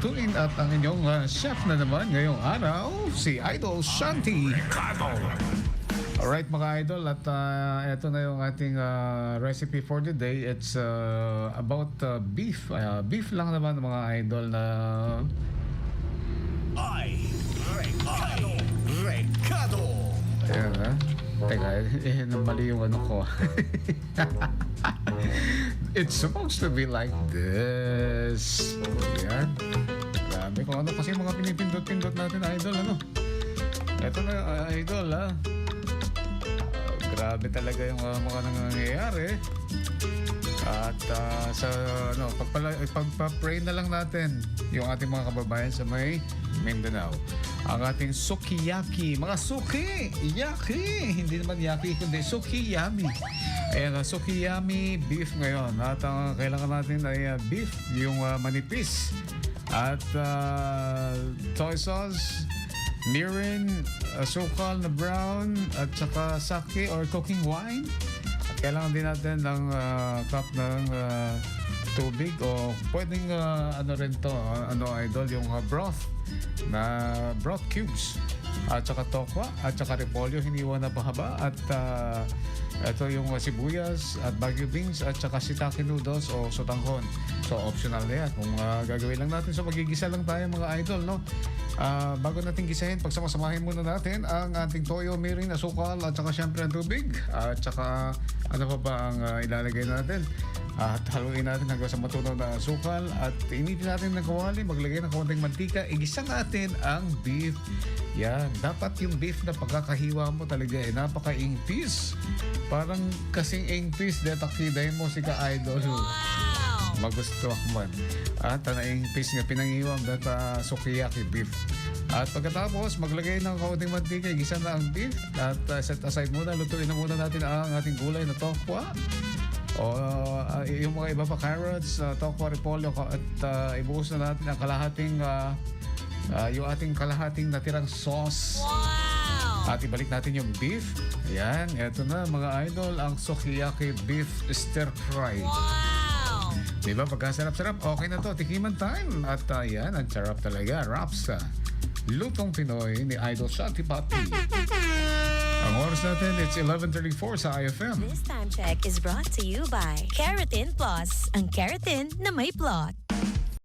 lulutuin at ang inyong ah, chef na naman ngayong araw, si Idol Shanti. Alright mga idol at ah, ito na yung ating ah, recipe for the day. It's ah, about ah, beef. Ah, beef lang naman mga idol na Ay, Recado, Recado. Ayan ha. Teka, eh, mali yung ano ko. It's supposed to be like this. Ayan. Grabe kung ano kasi mga pinipindot-pindot natin, idol, ano. Ito na, uh, idol, ha. Ah, grabe talaga yung uh, mga nangyayari. At ah, sa ano, pagpala, pagpa-pray na lang natin yung ating mga kababayan sa may Mindanao. Ang ating sukiyaki. Mga suki! Yaki! Hindi naman yaki, kundi sukiyami. Ayan, uh, sukiyami beef ngayon. At ang kailangan natin ay ah, beef, yung ah, manipis. At uh, soy sauce, mirin, asukal na brown, at saka sake or cooking wine. Kailangan din natin ng ah, cup ng ah, tubig o pwedeng ah, ano rin to, ano idol, yung ah, broth na broth cubes. At saka tokwa at saka repolyo hiniwa na pahaba at ah, ito yung ah, sibuyas at bagu beans at saka shiitake noodles o sotanghon. So optional na yan. Kung ah, gagawin lang natin, so magigisa lang tayo mga idol, no? Ah, bago natin gisahin, pagsamasamahin muna natin ang ating toyo, mirin, asukal at saka syempre ang tubig at saka ano pa ba ang ah, ilalagay natin. At haluin natin hanggang sa matunaw na asukal at initin natin ng kawali, maglagay ng konting mantika, igisa natin ang beef. Yan, dapat yung beef na pagkakahiwa mo talaga eh, napaka-ingpis. Parang kasing ingpis, detakiday mo si ka-idol. Magusto ako man. At na ingpis nga pinangiwam data sukiyaki beef. At pagkatapos, maglagay ng kaunting mantika, igisa na ang beef. At uh, set aside muna, lutuin na muna natin ang ating gulay na tokwa. O uh, yung mga iba pa carrots, uh, tokwa, repolyo, at uh, ibuhos na natin ang kalahating uh, uh, yung ating kalahating natirang sauce. At ibalik natin yung beef. Ayan, eto na mga idol, ang sukiyaki beef stir fry. Di ba? Pagkasarap-sarap, okay na to. Tikiman time. At uh, yan, ang sarap talaga. Raps sa Lutong Pinoy ni Idol Shanti Pati. Ang oras natin, it's 11.34 sa IFM. This time check is brought to you by Keratin Plus, ang keratin na may plot.